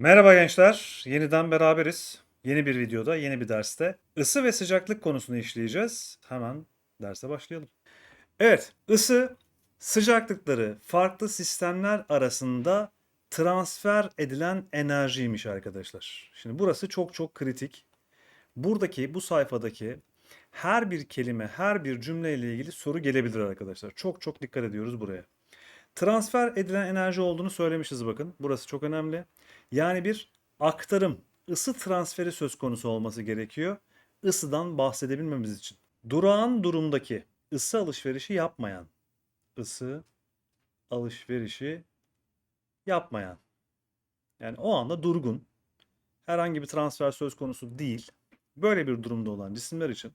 Merhaba gençler, yeniden beraberiz. Yeni bir videoda, yeni bir derste ısı ve sıcaklık konusunu işleyeceğiz. Hemen derse başlayalım. Evet, ısı sıcaklıkları farklı sistemler arasında transfer edilen enerjiymiş arkadaşlar. Şimdi burası çok çok kritik. Buradaki, bu sayfadaki her bir kelime, her bir cümle ile ilgili soru gelebilir arkadaşlar. Çok çok dikkat ediyoruz buraya. Transfer edilen enerji olduğunu söylemişiz bakın. Burası çok önemli. Yani bir aktarım, ısı transferi söz konusu olması gerekiyor. Isıdan bahsedebilmemiz için. Durağan durumdaki ısı alışverişi yapmayan, ısı alışverişi yapmayan. Yani o anda durgun, herhangi bir transfer söz konusu değil. Böyle bir durumda olan cisimler için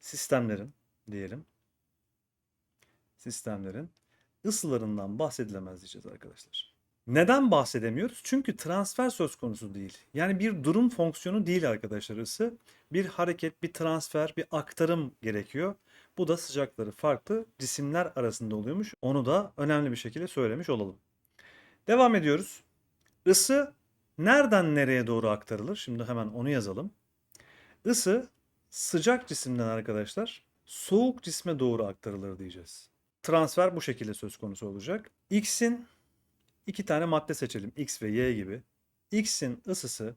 sistemlerin diyelim sistemlerin ısılarından bahsedilemez diyeceğiz arkadaşlar. Neden bahsedemiyoruz? Çünkü transfer söz konusu değil. Yani bir durum fonksiyonu değil arkadaşlar ısı. Bir hareket, bir transfer, bir aktarım gerekiyor. Bu da sıcakları farklı cisimler arasında oluyormuş. Onu da önemli bir şekilde söylemiş olalım. Devam ediyoruz. Isı nereden nereye doğru aktarılır? Şimdi hemen onu yazalım. Isı sıcak cisimden arkadaşlar soğuk cisme doğru aktarılır diyeceğiz. Transfer bu şekilde söz konusu olacak. X'in iki tane madde seçelim. X ve Y gibi. X'in ısısı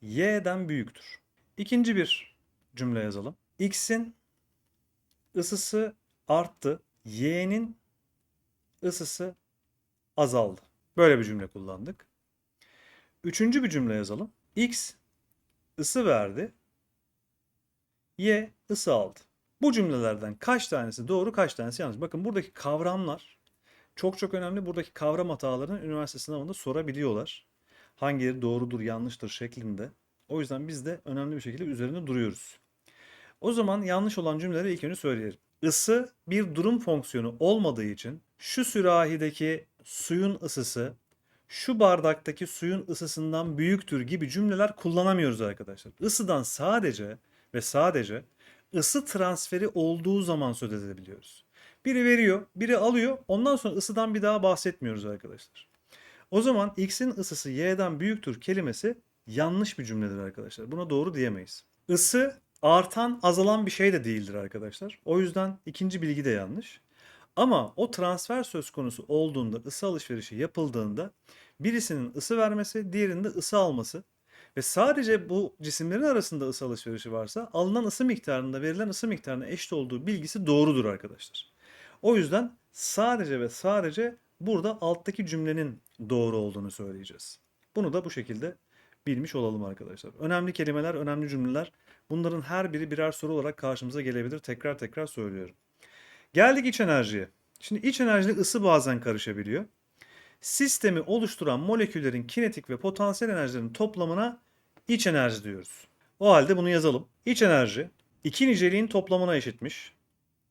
Y'den büyüktür. İkinci bir cümle yazalım. X'in ısısı arttı. Y'nin ısısı azaldı. Böyle bir cümle kullandık. Üçüncü bir cümle yazalım. X ısı verdi. Y ısı aldı. Bu cümlelerden kaç tanesi doğru kaç tanesi yanlış. Bakın buradaki kavramlar çok çok önemli. Buradaki kavram hatalarını üniversite sınavında sorabiliyorlar. Hangileri doğrudur yanlıştır şeklinde. O yüzden biz de önemli bir şekilde üzerinde duruyoruz. O zaman yanlış olan cümleleri ilk önce söyleyelim. Isı bir durum fonksiyonu olmadığı için şu sürahideki suyun ısısı şu bardaktaki suyun ısısından büyüktür gibi cümleler kullanamıyoruz arkadaşlar. Isıdan sadece ve sadece ısı transferi olduğu zaman söz edebiliyoruz. Biri veriyor, biri alıyor. Ondan sonra ısıdan bir daha bahsetmiyoruz arkadaşlar. O zaman x'in ısısı y'den büyüktür kelimesi yanlış bir cümledir arkadaşlar. Buna doğru diyemeyiz. Isı artan, azalan bir şey de değildir arkadaşlar. O yüzden ikinci bilgi de yanlış. Ama o transfer söz konusu olduğunda, ısı alışverişi yapıldığında birisinin ısı vermesi, diğerinin de ısı alması ve sadece bu cisimlerin arasında ısı alışverişi varsa alınan ısı miktarında verilen ısı miktarına eşit olduğu bilgisi doğrudur arkadaşlar. O yüzden sadece ve sadece burada alttaki cümlenin doğru olduğunu söyleyeceğiz. Bunu da bu şekilde bilmiş olalım arkadaşlar. Önemli kelimeler, önemli cümleler. Bunların her biri birer soru olarak karşımıza gelebilir. Tekrar tekrar söylüyorum. Geldik iç enerjiye. Şimdi iç enerjide ısı bazen karışabiliyor. Sistemi oluşturan moleküllerin kinetik ve potansiyel enerjilerinin toplamına iç enerji diyoruz. O halde bunu yazalım. İç enerji iki niceliğin toplamına eşitmiş.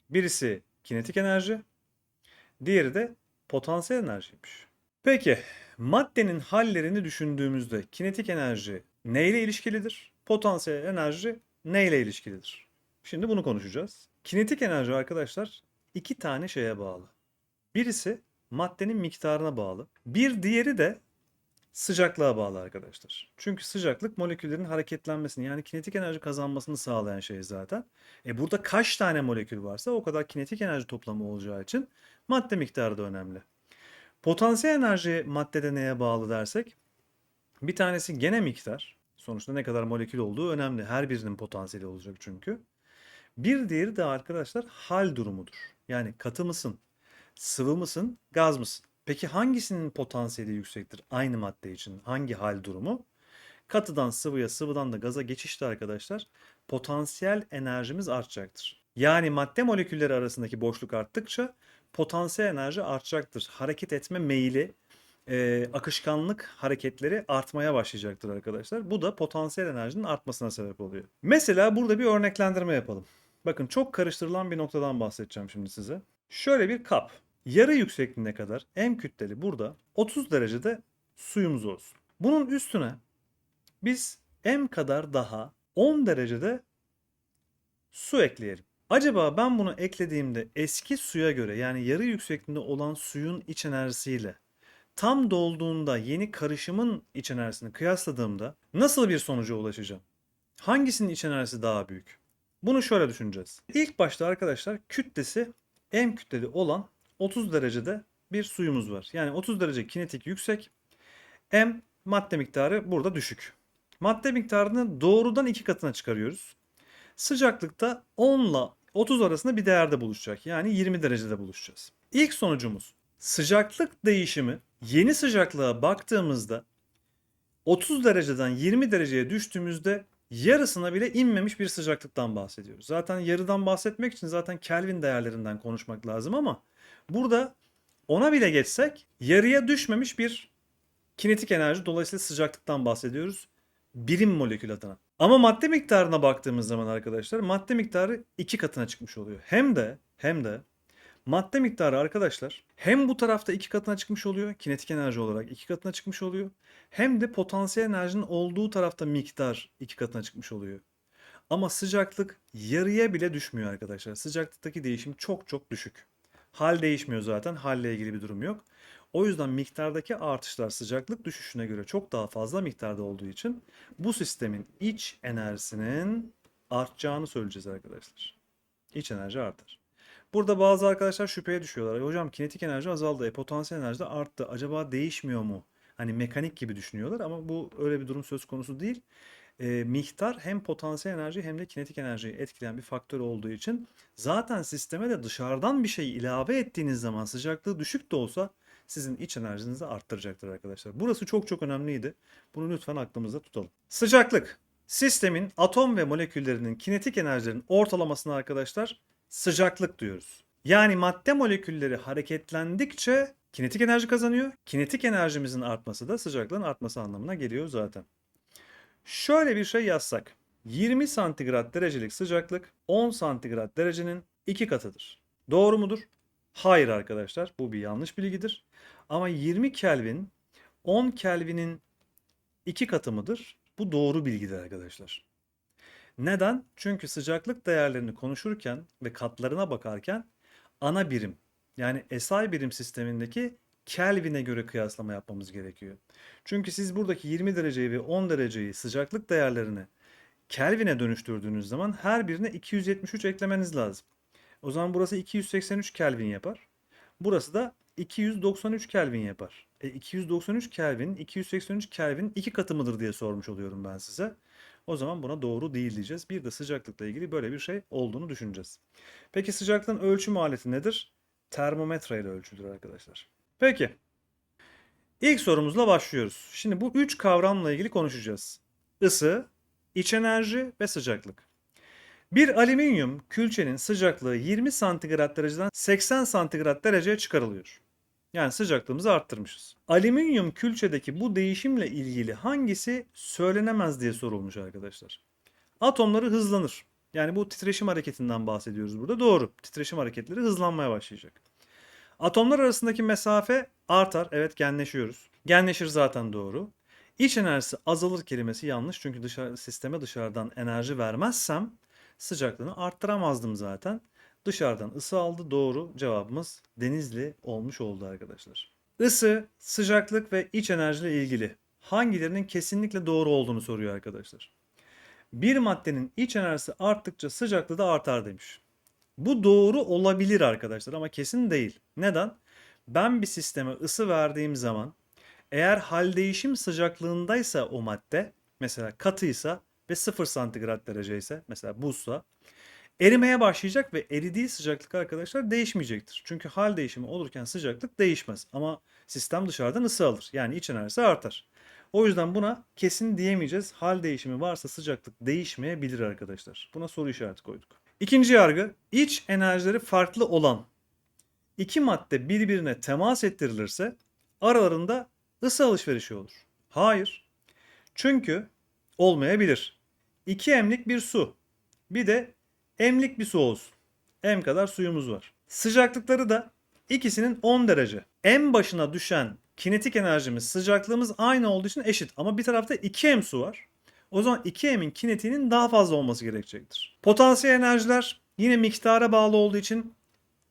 Birisi kinetik enerji, diğeri de potansiyel enerjiymiş. Peki maddenin hallerini düşündüğümüzde kinetik enerji neyle ilişkilidir? Potansiyel enerji neyle ilişkilidir? Şimdi bunu konuşacağız. Kinetik enerji arkadaşlar iki tane şeye bağlı. Birisi maddenin miktarına bağlı. Bir diğeri de sıcaklığa bağlı arkadaşlar. Çünkü sıcaklık moleküllerin hareketlenmesini yani kinetik enerji kazanmasını sağlayan şey zaten. E burada kaç tane molekül varsa o kadar kinetik enerji toplamı olacağı için madde miktarı da önemli. Potansiyel enerji maddede neye bağlı dersek bir tanesi gene miktar. Sonuçta ne kadar molekül olduğu önemli. Her birinin potansiyeli olacak çünkü. Bir diğeri de arkadaşlar hal durumudur. Yani katı mısın, sıvı mısın, gaz mısın? Peki hangisinin potansiyeli yüksektir aynı madde için? Hangi hal durumu? Katıdan sıvıya, sıvıdan da gaza geçişte arkadaşlar potansiyel enerjimiz artacaktır. Yani madde molekülleri arasındaki boşluk arttıkça potansiyel enerji artacaktır. Hareket etme meyili, e, akışkanlık hareketleri artmaya başlayacaktır arkadaşlar. Bu da potansiyel enerjinin artmasına sebep oluyor. Mesela burada bir örneklendirme yapalım. Bakın çok karıştırılan bir noktadan bahsedeceğim şimdi size. Şöyle bir kap. Yarı yüksekliğine kadar M kütleli burada 30 derecede suyumuz olsun. Bunun üstüne biz M kadar daha 10 derecede su ekleyelim. Acaba ben bunu eklediğimde eski suya göre yani yarı yüksekliğinde olan suyun iç enerjisiyle tam dolduğunda yeni karışımın iç enerjisini kıyasladığımda nasıl bir sonuca ulaşacağım? Hangisinin iç enerjisi daha büyük? Bunu şöyle düşüneceğiz. İlk başta arkadaşlar kütlesi M kütleli olan 30 derecede bir suyumuz var. Yani 30 derece kinetik yüksek. M madde miktarı burada düşük. Madde miktarını doğrudan iki katına çıkarıyoruz. Sıcaklıkta 10 ile 30 arasında bir değerde buluşacak. Yani 20 derecede buluşacağız. İlk sonucumuz sıcaklık değişimi yeni sıcaklığa baktığımızda 30 dereceden 20 dereceye düştüğümüzde yarısına bile inmemiş bir sıcaklıktan bahsediyoruz. Zaten yarıdan bahsetmek için zaten Kelvin değerlerinden konuşmak lazım ama burada ona bile geçsek yarıya düşmemiş bir kinetik enerji dolayısıyla sıcaklıktan bahsediyoruz birim molekül adına. Ama madde miktarına baktığımız zaman arkadaşlar madde miktarı iki katına çıkmış oluyor. Hem de hem de madde miktarı arkadaşlar hem bu tarafta iki katına çıkmış oluyor kinetik enerji olarak iki katına çıkmış oluyor. Hem de potansiyel enerjinin olduğu tarafta miktar iki katına çıkmış oluyor. Ama sıcaklık yarıya bile düşmüyor arkadaşlar. Sıcaklıktaki değişim çok çok düşük. Hal değişmiyor zaten. Halle ilgili bir durum yok. O yüzden miktardaki artışlar sıcaklık düşüşüne göre çok daha fazla miktarda olduğu için bu sistemin iç enerjisinin artacağını söyleyeceğiz arkadaşlar. İç enerji artar. Burada bazı arkadaşlar şüpheye düşüyorlar. Hocam kinetik enerji azaldı. E, potansiyel enerji de arttı. Acaba değişmiyor mu? Hani mekanik gibi düşünüyorlar ama bu öyle bir durum söz konusu değil. E, miktar hem potansiyel enerji hem de kinetik enerjiyi etkileyen bir faktör olduğu için zaten sisteme de dışarıdan bir şey ilave ettiğiniz zaman sıcaklığı düşük de olsa sizin iç enerjinizi arttıracaktır arkadaşlar. Burası çok çok önemliydi. Bunu lütfen aklımızda tutalım. Sıcaklık. Sistemin atom ve moleküllerinin kinetik enerjilerin ortalamasına arkadaşlar sıcaklık diyoruz. Yani madde molekülleri hareketlendikçe kinetik enerji kazanıyor. Kinetik enerjimizin artması da sıcaklığın artması anlamına geliyor zaten. Şöyle bir şey yazsak. 20 santigrat derecelik sıcaklık 10 santigrat derecenin iki katıdır. Doğru mudur? Hayır arkadaşlar bu bir yanlış bilgidir. Ama 20 Kelvin 10 Kelvin'in iki katı mıdır? Bu doğru bilgidir arkadaşlar. Neden? Çünkü sıcaklık değerlerini konuşurken ve katlarına bakarken ana birim yani SI birim sistemindeki Kelvin'e göre kıyaslama yapmamız gerekiyor. Çünkü siz buradaki 20 dereceyi ve 10 dereceyi sıcaklık değerlerini Kelvin'e dönüştürdüğünüz zaman her birine 273 eklemeniz lazım. O zaman burası 283 Kelvin yapar. Burası da 293 Kelvin yapar. E 293 Kelvin, 283 Kelvin iki katı mıdır diye sormuş oluyorum ben size. O zaman buna doğru değil diyeceğiz. Bir de sıcaklıkla ilgili böyle bir şey olduğunu düşüneceğiz. Peki sıcaklığın ölçüm aleti nedir? Termometre ile ölçülür arkadaşlar. Peki. İlk sorumuzla başlıyoruz. Şimdi bu üç kavramla ilgili konuşacağız. Isı, iç enerji ve sıcaklık. Bir alüminyum külçenin sıcaklığı 20 santigrat dereceden 80 santigrat dereceye çıkarılıyor. Yani sıcaklığımızı arttırmışız. Alüminyum külçedeki bu değişimle ilgili hangisi söylenemez diye sorulmuş arkadaşlar. Atomları hızlanır. Yani bu titreşim hareketinden bahsediyoruz burada. Doğru. Titreşim hareketleri hızlanmaya başlayacak. Atomlar arasındaki mesafe artar. Evet genleşiyoruz. Genleşir zaten doğru. İç enerjisi azalır kelimesi yanlış. Çünkü dışarı, sisteme dışarıdan enerji vermezsem sıcaklığını arttıramazdım zaten. Dışarıdan ısı aldı doğru cevabımız Denizli olmuş oldu arkadaşlar. Isı, sıcaklık ve iç enerjiyle ilgili hangilerinin kesinlikle doğru olduğunu soruyor arkadaşlar. Bir maddenin iç enerjisi arttıkça sıcaklığı da artar demiş. Bu doğru olabilir arkadaşlar ama kesin değil. Neden? Ben bir sisteme ısı verdiğim zaman eğer hal değişim sıcaklığındaysa o madde mesela katıysa ve 0 santigrat derece ise mesela buzsa erimeye başlayacak ve eridiği sıcaklık arkadaşlar değişmeyecektir. Çünkü hal değişimi olurken sıcaklık değişmez ama sistem dışarıdan ısı alır. Yani iç enerjisi artar. O yüzden buna kesin diyemeyeceğiz. Hal değişimi varsa sıcaklık değişmeyebilir arkadaşlar. Buna soru işareti koyduk. İkinci yargı iç enerjileri farklı olan iki madde birbirine temas ettirilirse aralarında ısı alışverişi olur. Hayır. Çünkü olmayabilir. 2 emlik bir su. Bir de emlik bir su olsun. M kadar suyumuz var. Sıcaklıkları da ikisinin 10 derece. M başına düşen kinetik enerjimiz, sıcaklığımız aynı olduğu için eşit. Ama bir tarafta 2M su var. O zaman 2M'in kinetiğinin daha fazla olması gerekecektir. Potansiyel enerjiler yine miktara bağlı olduğu için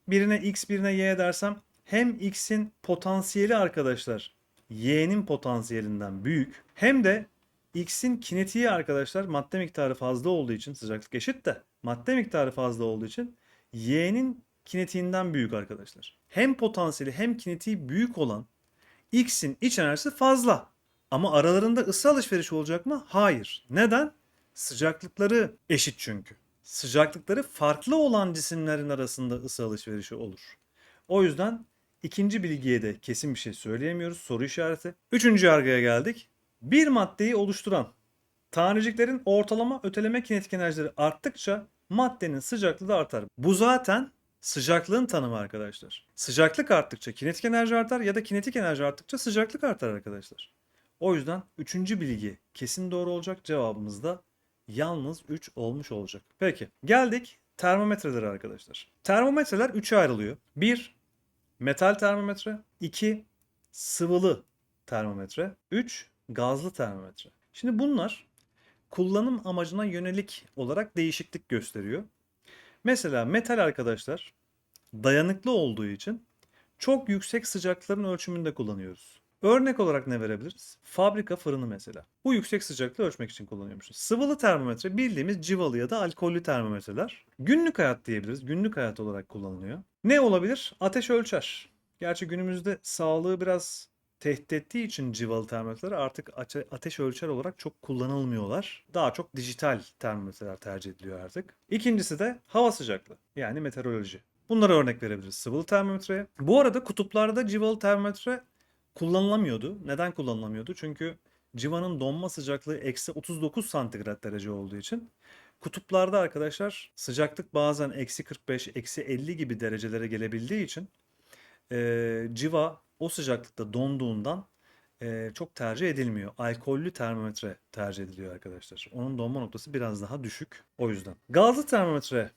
birine X birine Y dersem hem X'in potansiyeli arkadaşlar Y'nin potansiyelinden büyük hem de X'in kinetiği arkadaşlar madde miktarı fazla olduğu için sıcaklık eşit de madde miktarı fazla olduğu için Y'nin kinetiğinden büyük arkadaşlar. Hem potansiyeli hem kinetiği büyük olan X'in iç enerjisi fazla. Ama aralarında ısı alışverişi olacak mı? Hayır. Neden? Sıcaklıkları eşit çünkü. Sıcaklıkları farklı olan cisimlerin arasında ısı alışverişi olur. O yüzden ikinci bilgiye de kesin bir şey söyleyemiyoruz. Soru işareti. Üçüncü yargıya geldik. Bir maddeyi oluşturan taneciklerin ortalama öteleme kinetik enerjileri arttıkça maddenin sıcaklığı da artar. Bu zaten sıcaklığın tanımı arkadaşlar. Sıcaklık arttıkça kinetik enerji artar ya da kinetik enerji arttıkça sıcaklık artar arkadaşlar. O yüzden üçüncü bilgi kesin doğru olacak. Cevabımız da yalnız 3 olmuş olacak. Peki geldik termometrelere arkadaşlar. Termometreler 3'e ayrılıyor. 1. Metal termometre. 2. Sıvılı termometre. 3. Gazlı termometre. Şimdi bunlar kullanım amacına yönelik olarak değişiklik gösteriyor. Mesela metal arkadaşlar dayanıklı olduğu için çok yüksek sıcaklıkların ölçümünde kullanıyoruz. Örnek olarak ne verebiliriz? Fabrika fırını mesela. Bu yüksek sıcaklığı ölçmek için kullanıyormuşuz. Sıvılı termometre bildiğimiz civalı ya da alkollü termometreler. Günlük hayat diyebiliriz. Günlük hayat olarak kullanılıyor. Ne olabilir? Ateş ölçer. Gerçi günümüzde sağlığı biraz tehdit ettiği için civalı termometreler artık ate- ateş ölçer olarak çok kullanılmıyorlar. Daha çok dijital termometreler tercih ediliyor artık. İkincisi de hava sıcaklığı yani meteoroloji. Bunlara örnek verebiliriz sıvılı termometreye. Bu arada kutuplarda civalı termometre kullanılamıyordu. Neden kullanılamıyordu? Çünkü civanın donma sıcaklığı eksi 39 santigrat derece olduğu için kutuplarda arkadaşlar sıcaklık bazen eksi 45, eksi 50 gibi derecelere gelebildiği için e, civa o sıcaklıkta donduğundan e, çok tercih edilmiyor. Alkollü termometre tercih ediliyor arkadaşlar. Onun donma noktası biraz daha düşük. O yüzden. Gazlı termometre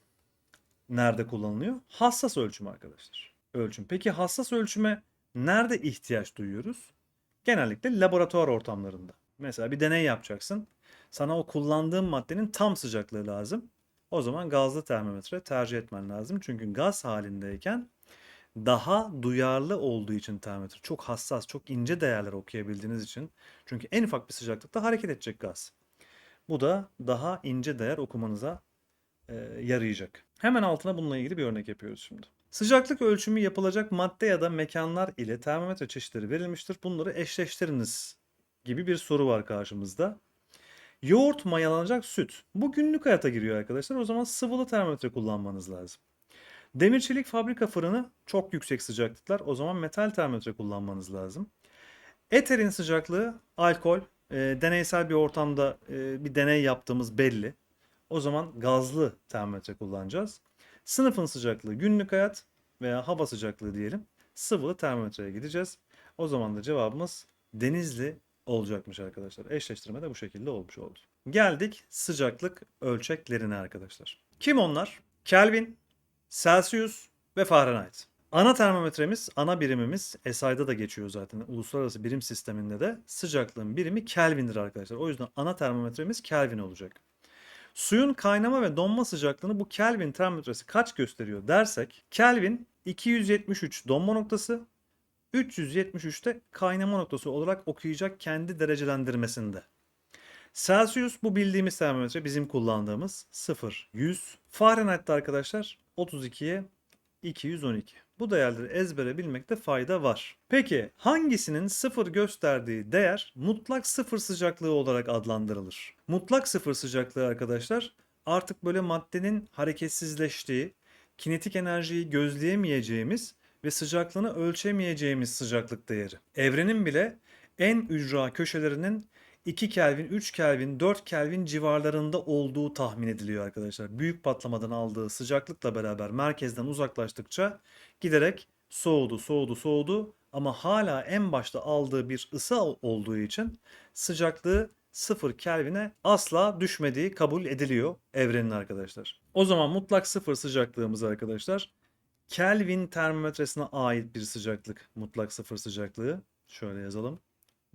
nerede kullanılıyor? Hassas ölçüm arkadaşlar. Ölçüm. Peki hassas ölçüme nerede ihtiyaç duyuyoruz? Genellikle laboratuvar ortamlarında. Mesela bir deney yapacaksın. Sana o kullandığın maddenin tam sıcaklığı lazım. O zaman gazlı termometre tercih etmen lazım. Çünkü gaz halindeyken daha duyarlı olduğu için termometre çok hassas, çok ince değerler okuyabildiğiniz için. Çünkü en ufak bir sıcaklıkta hareket edecek gaz. Bu da daha ince değer okumanıza e, yarayacak. Hemen altına bununla ilgili bir örnek yapıyoruz şimdi. Sıcaklık ölçümü yapılacak madde ya da mekanlar ile termometre çeşitleri verilmiştir. Bunları eşleştiriniz gibi bir soru var karşımızda. Yoğurt mayalanacak süt. Bu günlük hayata giriyor arkadaşlar. O zaman sıvılı termometre kullanmanız lazım. Demir çelik fabrika fırını çok yüksek sıcaklıklar. O zaman metal termometre kullanmanız lazım. Eterin sıcaklığı alkol. E, deneysel bir ortamda e, bir deney yaptığımız belli. O zaman gazlı termometre kullanacağız. Sınıfın sıcaklığı günlük hayat veya hava sıcaklığı diyelim. Sıvılı termometreye gideceğiz. O zaman da cevabımız Denizli olacakmış arkadaşlar. Eşleştirme de bu şekilde olmuş oldu. Geldik sıcaklık ölçeklerine arkadaşlar. Kim onlar? Kelvin, Celsius ve Fahrenheit. Ana termometremiz, ana birimimiz SI'da da geçiyor zaten. Uluslararası birim sisteminde de sıcaklığın birimi Kelvin'dir arkadaşlar. O yüzden ana termometremiz Kelvin olacak. Suyun kaynama ve donma sıcaklığını bu Kelvin termometresi kaç gösteriyor dersek Kelvin 273 donma noktası 373'te kaynama noktası olarak okuyacak kendi derecelendirmesinde. Celsius bu bildiğimiz termometre bizim kullandığımız 0 100. Fahrenheit'te arkadaşlar 32'ye 212. Bu değerleri ezbere bilmekte fayda var. Peki hangisinin sıfır gösterdiği değer mutlak sıfır sıcaklığı olarak adlandırılır? Mutlak sıfır sıcaklığı arkadaşlar artık böyle maddenin hareketsizleştiği, kinetik enerjiyi gözleyemeyeceğimiz ve sıcaklığını ölçemeyeceğimiz sıcaklık değeri. Evrenin bile en ücra köşelerinin 2 Kelvin, 3 Kelvin, 4 Kelvin civarlarında olduğu tahmin ediliyor arkadaşlar. Büyük patlamadan aldığı sıcaklıkla beraber merkezden uzaklaştıkça giderek soğudu, soğudu, soğudu ama hala en başta aldığı bir ısı olduğu için sıcaklığı 0 Kelvin'e asla düşmediği kabul ediliyor evrenin arkadaşlar. O zaman mutlak sıfır sıcaklığımız arkadaşlar Kelvin termometresine ait bir sıcaklık, mutlak sıfır sıcaklığı. Şöyle yazalım.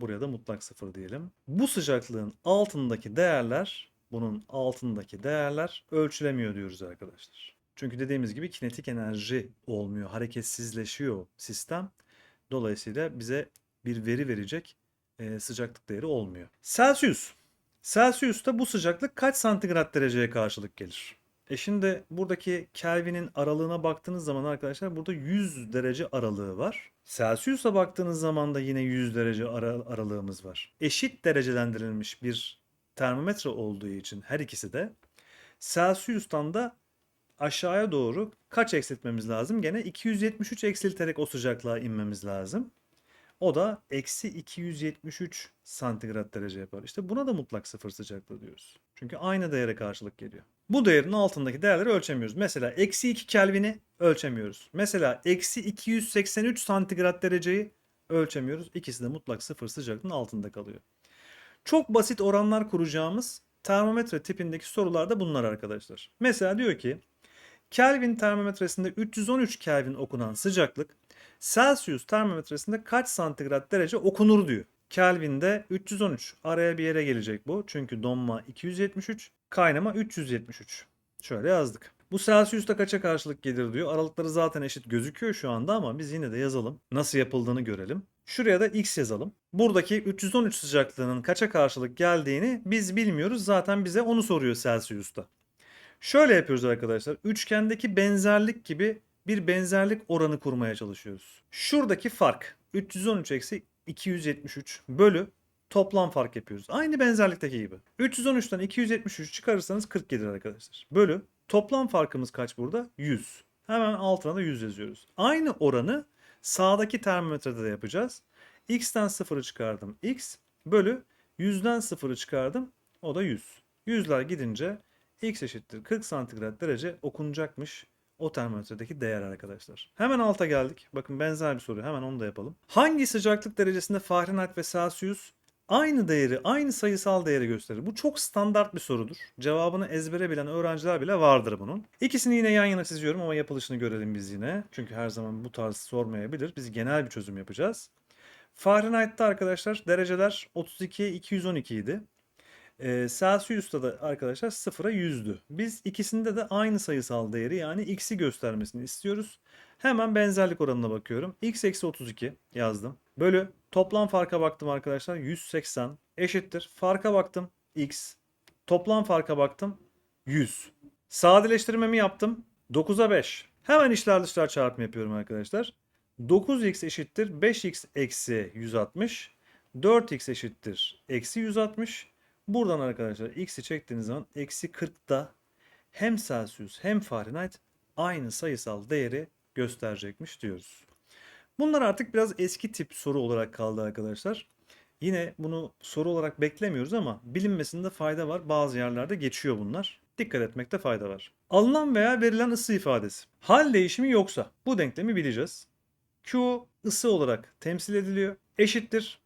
Buraya da mutlak sıfır diyelim. Bu sıcaklığın altındaki değerler, bunun altındaki değerler ölçülemiyor diyoruz arkadaşlar. Çünkü dediğimiz gibi kinetik enerji olmuyor, hareketsizleşiyor sistem. Dolayısıyla bize bir veri verecek e, sıcaklık değeri olmuyor. Celsius. Celsius'ta bu sıcaklık kaç santigrat dereceye karşılık gelir? E şimdi buradaki Kelvin'in aralığına baktığınız zaman arkadaşlar burada 100 derece aralığı var. Celsius'a baktığınız zaman da yine 100 derece ara- aralığımız var. Eşit derecelendirilmiş bir termometre olduğu için her ikisi de Celsius'tan da aşağıya doğru kaç eksiltmemiz lazım? Gene 273 eksilterek o sıcaklığa inmemiz lazım. O da eksi 273 santigrat derece yapar. İşte buna da mutlak sıfır sıcaklığı diyoruz. Çünkü aynı değere karşılık geliyor. Bu değerin altındaki değerleri ölçemiyoruz. Mesela eksi 2 Kelvin'i ölçemiyoruz. Mesela eksi 283 santigrat dereceyi ölçemiyoruz. İkisi de mutlak sıfır sıcaklığın altında kalıyor. Çok basit oranlar kuracağımız termometre tipindeki sorular da bunlar arkadaşlar. Mesela diyor ki Kelvin termometresinde 313 Kelvin okunan sıcaklık Celsius termometresinde kaç santigrat derece okunur diyor. Kelvin'de 313. Araya bir yere gelecek bu. Çünkü donma 273, kaynama 373. Şöyle yazdık. Bu Celsius'ta kaça karşılık gelir diyor. Aralıkları zaten eşit gözüküyor şu anda ama biz yine de yazalım. Nasıl yapıldığını görelim. Şuraya da x yazalım. Buradaki 313 sıcaklığının kaça karşılık geldiğini biz bilmiyoruz. Zaten bize onu soruyor Celsius'ta. Şöyle yapıyoruz arkadaşlar. Üçgendeki benzerlik gibi bir benzerlik oranı kurmaya çalışıyoruz. Şuradaki fark 313 eksi 273 bölü toplam fark yapıyoruz. Aynı benzerlikteki gibi. 313'ten 273 çıkarırsanız 40 gelir arkadaşlar. Bölü toplam farkımız kaç burada? 100. Hemen altına da 100 yazıyoruz. Aynı oranı sağdaki termometrede de yapacağız. X'ten 0'ı çıkardım. X bölü 100'den 0'ı çıkardım. O da 100. 100'ler gidince X eşittir 40 santigrat derece okunacakmış o termometredeki değer arkadaşlar. Hemen alta geldik. Bakın benzer bir soru. Hemen onu da yapalım. Hangi sıcaklık derecesinde Fahrenheit ve Celsius aynı değeri, aynı sayısal değeri gösterir? Bu çok standart bir sorudur. Cevabını ezbere bilen öğrenciler bile vardır bunun. İkisini yine yan yana çiziyorum ama yapılışını görelim biz yine. Çünkü her zaman bu tarz sormayabilir. Biz genel bir çözüm yapacağız. Fahrenheit'te arkadaşlar dereceler 32'ye 212 idi. Ee, Celsius'ta da arkadaşlar 0'a 100'dü. Biz ikisinde de aynı sayısal değeri yani x'i göstermesini istiyoruz. Hemen benzerlik oranına bakıyorum. x eksi 32 yazdım. Bölü toplam farka baktım arkadaşlar 180 eşittir. Farka baktım x. Toplam farka baktım 100. Sadeleştirmemi yaptım. 9'a 5. Hemen içler dışlar çarpımı yapıyorum arkadaşlar. 9x eşittir 5x eksi 160. 4x eşittir eksi 160. Buradan arkadaşlar x'i çektiğiniz zaman eksi 40'da hem Celsius hem Fahrenheit aynı sayısal değeri gösterecekmiş diyoruz. Bunlar artık biraz eski tip soru olarak kaldı arkadaşlar. Yine bunu soru olarak beklemiyoruz ama bilinmesinde fayda var. Bazı yerlerde geçiyor bunlar. Dikkat etmekte fayda var. Alınan veya verilen ısı ifadesi. Hal değişimi yoksa bu denklemi bileceğiz. Q ısı olarak temsil ediliyor. Eşittir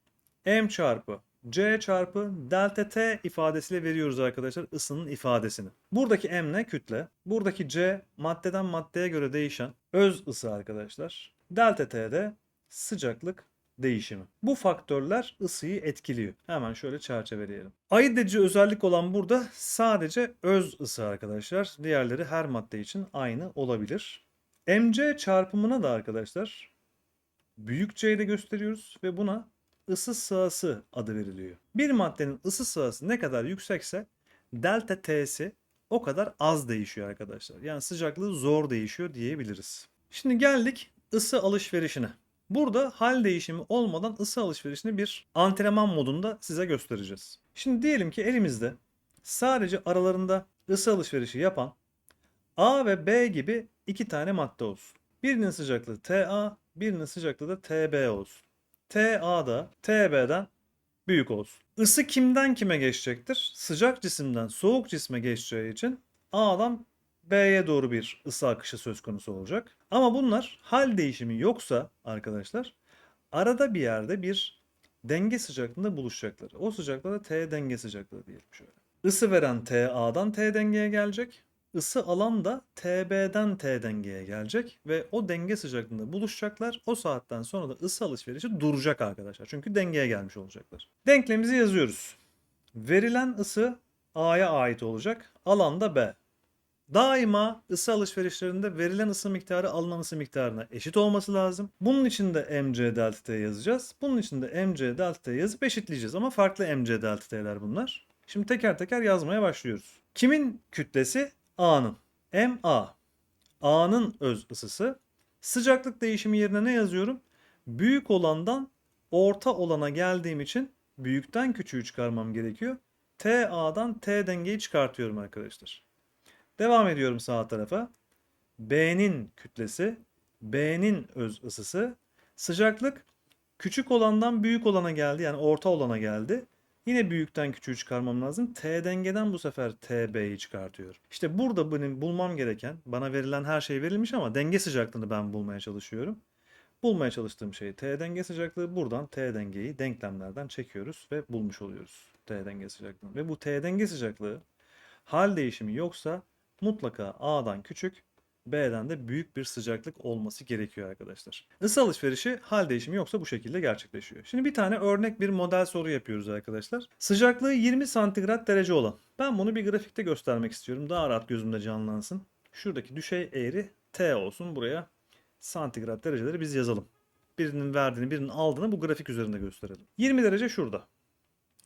m çarpı C çarpı delta T ifadesiyle veriyoruz arkadaşlar ısının ifadesini. Buradaki M ne? Kütle. Buradaki C maddeden maddeye göre değişen öz ısı arkadaşlar. Delta T de sıcaklık değişimi. Bu faktörler ısıyı etkiliyor. Hemen şöyle çerçeveleyelim. Ayırt edici özellik olan burada sadece öz ısı arkadaşlar. Diğerleri her madde için aynı olabilir. MC çarpımına da arkadaşlar büyük C'de gösteriyoruz ve buna ısı sığası adı veriliyor. Bir maddenin ısı sığası ne kadar yüksekse delta T'si o kadar az değişiyor arkadaşlar. Yani sıcaklığı zor değişiyor diyebiliriz. Şimdi geldik ısı alışverişine. Burada hal değişimi olmadan ısı alışverişini bir antrenman modunda size göstereceğiz. Şimdi diyelim ki elimizde sadece aralarında ısı alışverişi yapan A ve B gibi iki tane madde olsun. Birinin sıcaklığı TA, birinin sıcaklığı da TB olsun. TA da TB'den büyük olsun. Isı kimden kime geçecektir? Sıcak cisimden soğuk cisme geçeceği için A'dan B'ye doğru bir ısı akışı söz konusu olacak. Ama bunlar hal değişimi yoksa arkadaşlar arada bir yerde bir denge sıcaklığında buluşacaklar. O sıcaklığa da T denge sıcaklığı diyelim şöyle. Isı veren TA'dan T dengeye gelecek. Isı alan da TB'den T dengeye gelecek ve o denge sıcaklığında buluşacaklar. O saatten sonra da ısı alışverişi duracak arkadaşlar. Çünkü dengeye gelmiş olacaklar. Denklemimizi yazıyoruz. Verilen ısı A'ya ait olacak. Alan da B. daima ısı alışverişlerinde verilen ısı miktarı alınan ısı miktarına eşit olması lazım. Bunun için de mc delta t yazacağız. Bunun için de mc delta t yazıp eşitleyeceğiz ama farklı mc delta t'ler bunlar. Şimdi teker teker yazmaya başlıyoruz. Kimin kütlesi? A'nın. Ma. A'nın öz ısısı. Sıcaklık değişimi yerine ne yazıyorum? Büyük olandan orta olana geldiğim için büyükten küçüğü çıkarmam gerekiyor. TA'dan T dengeyi çıkartıyorum arkadaşlar. Devam ediyorum sağ tarafa. B'nin kütlesi, B'nin öz ısısı, sıcaklık küçük olandan büyük olana geldi. Yani orta olana geldi. Yine büyükten küçüğü çıkarmam lazım. T dengeden bu sefer TB'yi çıkartıyorum. İşte burada benim bulmam gereken, bana verilen her şey verilmiş ama denge sıcaklığını ben bulmaya çalışıyorum. Bulmaya çalıştığım şey T denge sıcaklığı. Buradan T dengeyi denklemlerden çekiyoruz ve bulmuş oluyoruz. T denge sıcaklığını. Ve bu T denge sıcaklığı hal değişimi yoksa mutlaka A'dan küçük, B'den de büyük bir sıcaklık olması gerekiyor arkadaşlar. Isı alışverişi hal değişimi yoksa bu şekilde gerçekleşiyor. Şimdi bir tane örnek bir model soru yapıyoruz arkadaşlar. Sıcaklığı 20 santigrat derece olan. Ben bunu bir grafikte göstermek istiyorum. Daha rahat gözümde canlansın. Şuradaki düşey eğri T olsun. Buraya santigrat dereceleri biz yazalım. Birinin verdiğini birinin aldığını bu grafik üzerinde gösterelim. 20 derece şurada.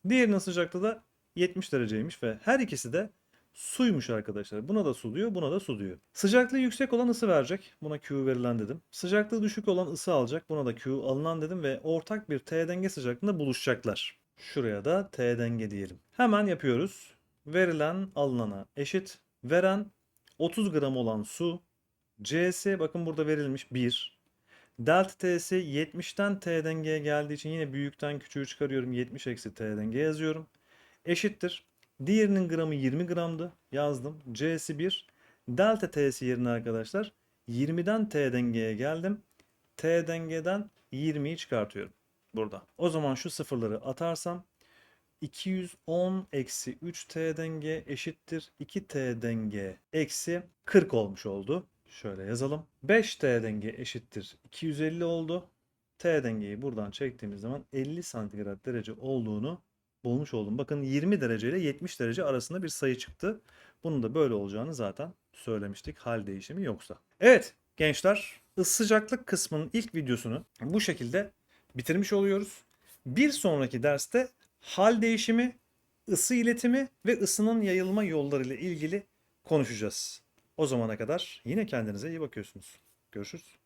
Diğerinin sıcaklığı da 70 dereceymiş ve her ikisi de suymuş arkadaşlar. Buna da su diyor, buna da su diyor. Sıcaklığı yüksek olan ısı verecek. Buna Q verilen dedim. Sıcaklığı düşük olan ısı alacak. Buna da Q alınan dedim ve ortak bir T denge sıcaklığında buluşacaklar. Şuraya da T denge diyelim. Hemen yapıyoruz. Verilen alınana eşit. Veren 30 gram olan su. CS bakın burada verilmiş 1. Delta T'si 70'ten T dengeye geldiği için yine büyükten küçüğü çıkarıyorum. 70 eksi T denge yazıyorum. Eşittir. Diğerinin gramı 20 gramdı. Yazdım. C'si 1. Delta T'si yerine arkadaşlar 20'den T dengeye geldim. T dengeden 20'yi çıkartıyorum. Burada. O zaman şu sıfırları atarsam 210 eksi 3 T denge eşittir 2 T denge eksi 40 olmuş oldu. Şöyle yazalım. 5 T denge eşittir 250 oldu. T dengeyi buradan çektiğimiz zaman 50 santigrat derece olduğunu bulmuş oldum. Bakın 20 derece ile 70 derece arasında bir sayı çıktı. Bunun da böyle olacağını zaten söylemiştik hal değişimi yoksa. Evet gençler sıcaklık kısmının ilk videosunu bu şekilde bitirmiş oluyoruz. Bir sonraki derste hal değişimi, ısı iletimi ve ısının yayılma yolları ile ilgili konuşacağız. O zamana kadar yine kendinize iyi bakıyorsunuz. Görüşürüz.